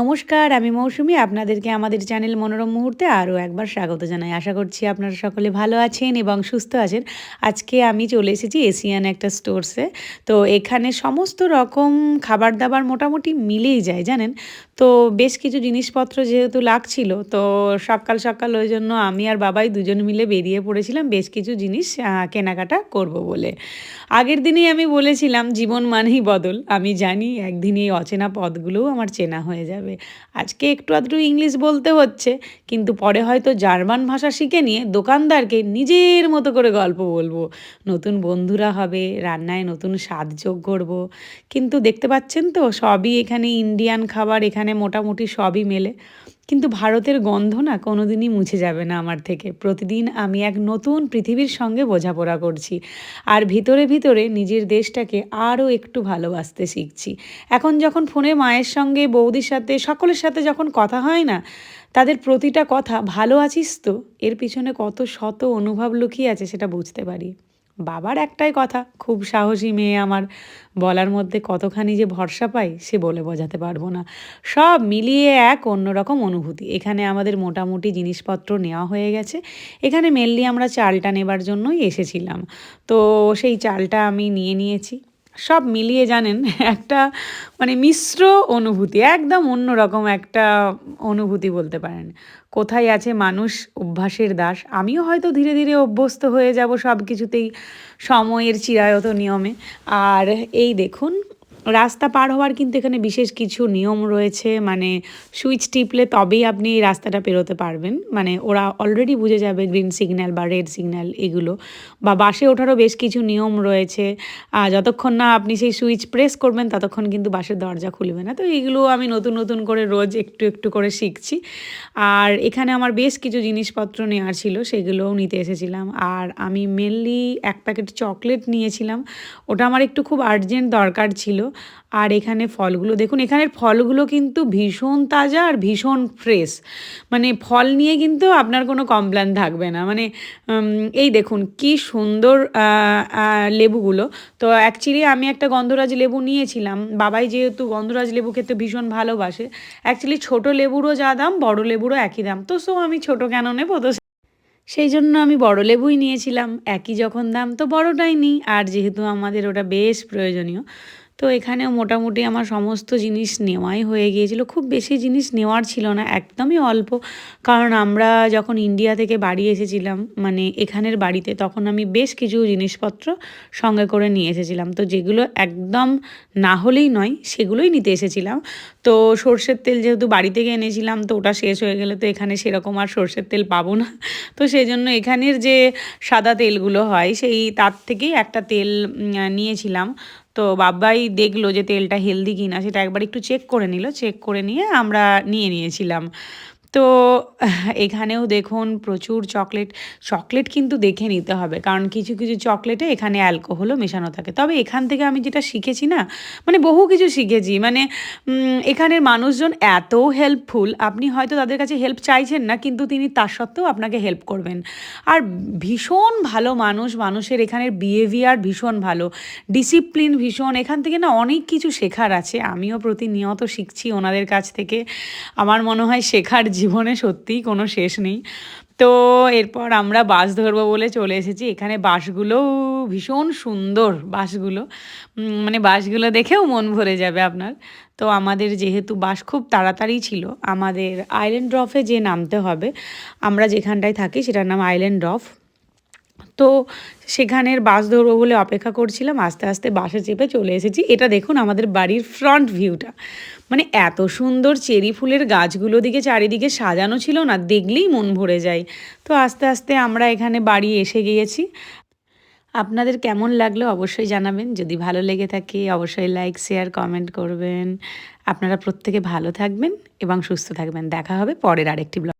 নমস্কার, আমি মৌসুমি। আপনাদেরকে আমাদের চ্যানেল মনোরম মুহূর্তে আরও একবার স্বাগত জানাই। আশা করছি আপনারা সকলে ভালো আছেন এবং সুস্থ আছেন। আজকে আমি চলে এসেছি এশিয়ান একটা স্টোরসে। তো এখানে সমস্ত রকম খাবার দাবার মোটামুটি মিলেই যায়, জানেন? তো বেশ কিছু জিনিসপত্র যেহেতু লাগছিল, তো সকাল সকাল ওই জন্য আমি আর বাবাই দুজন মিলে বেরিয়ে পড়েছিলাম বেশ কিছু জিনিস কেনাকাটা করব বলে। আগের দিনেই আমি বলেছিলাম, জীবন মানেই বদল। আমি জানি একদিন এই অচেনা পদগুলোও আমার চেনা হয়ে যাবে। আজকে একটু আধটু ইংলিশ বলতে হচ্ছে, কিন্তু পরে হয়তো জার্মান ভাষা শিখে নিয়ে দোকানদারকে নিজের মতো করে গল্প বলব। নতুন বন্ধুরা হবে, রান্নায় নতুন স্বাদ যোগ করব। কিন্তু দেখতে পাচ্ছেন তো, সবই এখানে ইন্ডিয়ান খাবার, এখানে মোটামুটি সবই মেলে। কিন্তু ভারতের গন্ধ না কোনোদিনই মুছে যাবে না আমার থেকে। প্রতিদিন আমি এক নতুন পৃথিবীর সঙ্গে বোঝাপড়া করছি আর ভিতরে ভিতরে নিজের দেশটাকে আরও একটু ভালোবাসতে শিখছি। এখন যখন ফোনে মায়ের সঙ্গে, বৌদির সাথে, সকলের সাথে যখন কথা হয় না, তাদের প্রতিটা কথা, ভালো আছিস তো? এর পিছনে কত শত অনুভব লুকিয়ে আছে সেটা বুঝতে পারি। বাবার একটাই কথা, খুব সাহসী মেয়ে আমার। বলার মধ্যে কতখানি যে ভরসা পাই, সে বলে বোঝাতে পারব না। সব মিলিয়ে এক অন্যরকম অনুভূতি। এখানে আমাদের মোটামুটি জিনিসপত্র নেওয়া হয়ে গেছে। এখানে মেনলি আমরা চালটা নেবার জন্যই এসেছিলাম। তো সেই চালটা আমি নিয়ে নিয়েছি। সব মিলিয়ে জানেন, একটা মানে মিশ্র অনুভূতি, একদম অন্যরকম একটা অনুভূতি বলতে পারেন। কোথায় আছে মানুষ অভ্যাসের দাস? আমিও হয়তো ধীরে ধীরে অভ্যস্ত হয়ে যাব সব কিছুতেই সময়ের চিরায়ত নিয়মে। আর এই দেখুন রাস্তা পার হওয়ার কিন্তু এখানে বিশেষ কিছু নিয়ম রয়েছে। মানে সুইচ টিপলে তবেই আপনি এই রাস্তাটা পেরোতে পারবেন। মানে ওরা অলরেডি বুঝে যাবে গ্রিন সিগন্যাল বা রেড সিগন্যাল এগুলো। বা বাসে ওঠারও বেশ কিছু নিয়ম রয়েছে। যতক্ষণ না আপনি সেই সুইচ প্রেস করবেন, ততক্ষণ কিন্তু বাসের দরজা খুলবে না। তো এইগুলো আমি নতুন নতুন করে রোজ একটু একটু করে শিখছি। আর এখানে আমার বেশ কিছু জিনিসপত্র নেওয়ার ছিল, সেগুলোও নিতে এসেছিলাম। আর আমি মেনলি এক প্যাকেট চকলেট নিয়েছিলাম। ওটা আমার একটু খুব আর্জেন্ট দরকার ছিল। আর এখানে ফলগুলো, দেখুন এখানের ফলগুলো কিন্তু ভীষণ তাজা আর ভীষণ ফ্রেশ মানে ফল নিয়ে কিন্তু আপনার কোনো কমপ্লেন থাকবে না। মানে এই দেখুন কি সুন্দর লেবুগুলো। তো অ্যাকচুয়ালি আমি একটা গন্ধরাজ লেবু নিয়েছিলাম। বাবাই যেহেতু গন্ধরাজ লেবু খেতে ভীষণ ভালোবাসে অ্যাকচুয়ালি ছোট লেবুরও যা দাম, বড় লেবুরও একই দাম। তো সো আমি ছোট কেন নেব? তো সেই জন্য আমি বড় লেবুই নিয়েছিলাম। একই যখন দাম, তো বড়টাই নিই। আর যেহেতু আমাদের ওটা বেশ প্রয়োজনীয় তো এখানেও মোটামুটি আমার সমস্ত জিনিস নেওয়াই হয়ে গিয়েছিল। খুব বেশি জিনিস নেওয়ার ছিল না, একদমই অল্প। কারণ আমরা যখন ইন্ডিয়া থেকে বাড়ি এসেছিলাম মানে এখানের বাড়িতে, তখন আমি বেশ কিছু জিনিসপত্র সঙ্গে করে নিয়ে এসেছিলাম। তো যেগুলো একদম না হলেই নয়, সেগুলোই নিতে এসেছিলাম। তো সর্ষের তেল যেহেতু বাড়ি থেকে এনেছিলাম, তো ওটা শেষ হয়ে গেলে তো এখানে সেরকম আর সর্ষের তেল পাবো না। তো সেই জন্য এখানের যে সাদা তেলগুলো হয়, সেই তার থেকেই একটা তেল নিয়েছিলাম। তো বাবাই দেখল যে তেলটা হেলদি কিনা, সেটা একবার একটু চেক করে নিল। চেক করে নিয়ে আমরা নিয়ে নিয়েছিলাম। তো এখানেও দেখুন প্রচুর চকলেট চকলেট কিন্তু দেখে নিতে হবে। কারণ কিছু কিছু চকলেটে এখানে অ্যালকোহলও মেশানো থাকে। তবে এখান থেকে আমি যেটা শিখেছি না মানে বহু কিছু শিখেছি। মানে এখানের মানুষজন এত হেল্পফুল আপনি হয়তো তাদের কাছে হেল্প চাইছেন না, কিন্তু তিনি তার সত্ত্বেও আপনাকে হেল্প করবেন। আর ভীষণ ভালো মানুষ, মানুষের এখানের বিহেভিয়ার ভীষণ ভালো ডিসিপ্লিন ভীষণ, এখান থেকে না অনেক কিছু শেখার আছে। আমিও প্রতিনিয়ত শিখছি ওনাদের কাছ থেকে। আমার মনে হয় শেখার জীবনে সত্যিই কোনো শেষ নেই। তো এরপর আমরা বাস ধরবো বলে চলে এসেছি। এখানে বাসগুলো ভীষণ সুন্দর বাসগুলো মানে বাসগুলো দেখেও মন ভরে যাবে আপনার। তো আমাদের যেহেতু বাস খুব তাড়াতাড়ি ছিল, আমাদের আইল্যান্ড ড্রফে যে নামতে হবে, আমরা যেখানটায় থাকি সেটার নাম আইল্যান্ড ড্রফ তো সেখানের বাস ধরবো বলে অপেক্ষা করছিলাম। আস্তে আস্তে বাসে চেপে চলে এসেছি। এটা দেখুন আমাদের বাড়ির ফ্রন্ট ভিউটা মানে এত সুন্দর চেরি ফুলের গাছগুলো দিকে চারিদিকে সাজানো ছিল না, দেখলেই মন ভরে যায়। তো আস্তে আস্তে আমরা এখানে বাড়ি এসে গিয়েছি। আপনাদের কেমন লাগল অবশ্যই জানাবেন। যদি ভালো লেগে থাকে অবশ্যই লাইক শেয়ার কমেন্ট করবেন। আপনারা প্রত্যেকে ভালো থাকবেন এবং সুস্থ থাকবেন। দেখা হবে পরের আরেকটি ব্লগ